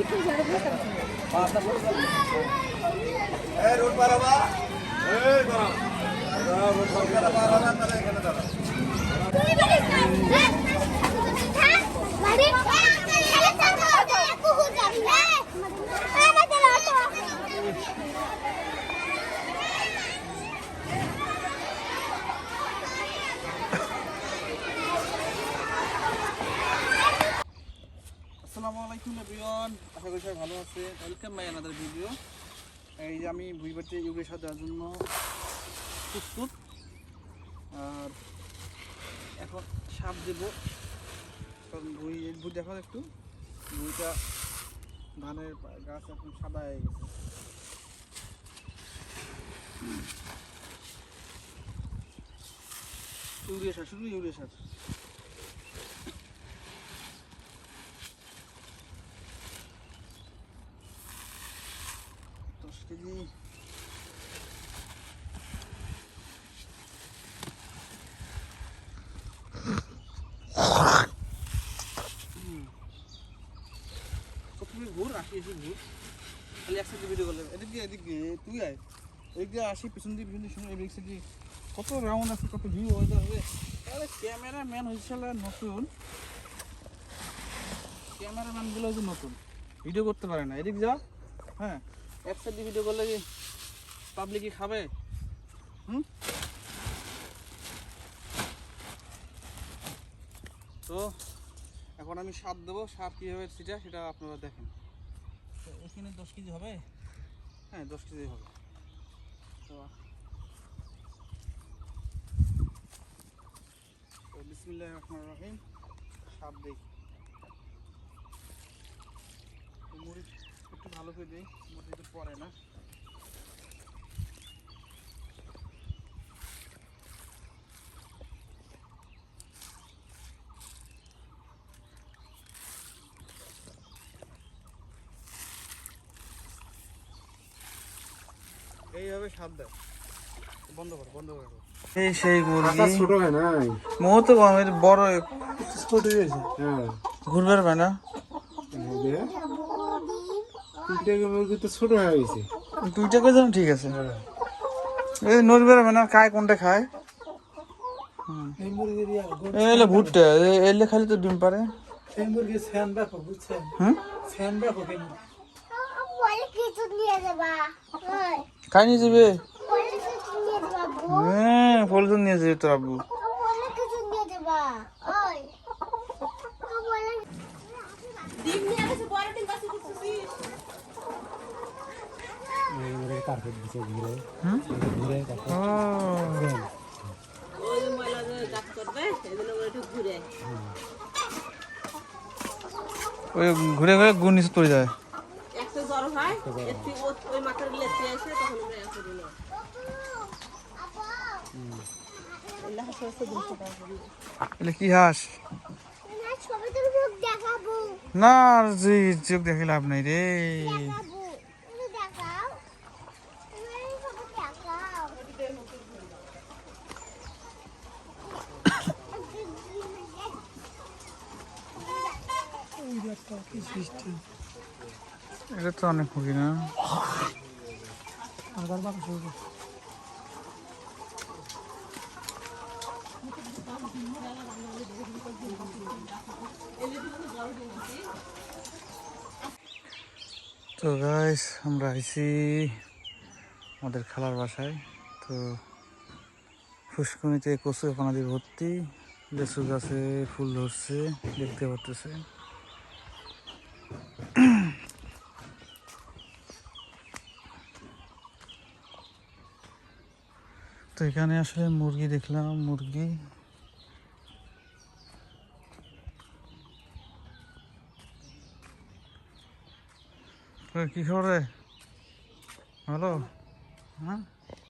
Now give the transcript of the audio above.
এই রোড পার হবা এই বাবা রোড পার পার হবে আপনারা এখানে দাঁড়ান আসসালামু আলাইকুম এভরিওয়ান আশা করি সবাই ভালো আছে। Welcome my another video. এই যে আমি ভুইবাটে ইউরের সাথে দেওয়ার জন্য প্রস্তুত। আর এখন সাপ দেবো। কারণ ভুই ভুই দেখো একটু। ভুইটা ধানের গাছ এখন সাদা হয়ে গেছে। ইউরিয়া সার, শুধু ইউরিয়া সার দশ কেজি ঘুর আসি এসে ঘুর। খালি একসাথে ভিডিও করলে এদিক দিয়ে এদিক দিয়ে তুই আয়। এদিক দিয়ে আসি পিছন দিয়ে পিছন দিয়ে শুনে এদিক সাইড কত রাউন্ড আছে কত ভিউ হয়ে যাবে আরে ক্যামেরা ম্যান হয়েছে নতুন। ক্যামেরাম্যানগুলো হচ্ছে নতুন। ভিডিও করতে পারে না। এদিক যা। হ্যাঁ। একসাথে দিয়ে ভিডিও করলে কি পাবলিক কি খাবে? হুম? তো এখন আমি সার দেবো। সার কীভাবে সেটা সেটা আপনারা দেখেন। তো এখানে দশ কেজি হবে? হ্যাঁ দশ কেজি হবে। তো বিসমিল্লাহ রহমান রহিম। সার দিই। একটু ভালো করে দিই মরিচ পরে না। এইভাবে স্বাদ দেয়। বন্ধ করো বন্ধ করো এই সেই মুরগি। ছোট হয় নাই মো তো বড় ছোট হয়েছে হ্যাঁ ঘুরবে না? তিনটে মুরগি তো ছোট হয়ে গেছে। দুইটা করে যেন ঠিক আছে। এই নড়বে পারে না খায় কোনটা খায়? এলে ভুট্টা এলে খালি তো ডিম পারে। এই মুরগির ফ্যান রাখো বুঝছেন? হুম? ফ্যান রাখো কেন কিছু নিয়ে যাবা ওই খাই নিয়ে যাবে? হ্যাঁ ফলজন নিয়ে যাবে তোর আব্বু বলে কিছু নিয়ে যাবা ওই বলে কার্পেট দিছে ঘুরে হুম? ঘুরে ও ওই ঘুরে ঘুরে গুণ নিচে পড়ে যায় একটা জ্বর হয় একটু ওই মাথার লেতে আসে তখন আমরা না এলে কি হাস না ছবি তোর মুখ দেখাবো না আর যে চোখ দেখে লাভ নাই রে এটা তো অনেক মুখী না? তো গাইস আমরা আইছি আমাদের খেলার বাসায়। তো ফুসকুনিতে কচু পানাদি ভর্তি। লেচু গাছে ফুল ধরছে, দেখতে পারতেছে। তো এখানে আসলে মুরগি দেখলাম মুরগি। কি খবর রে? ভালো? হ্যাঁ?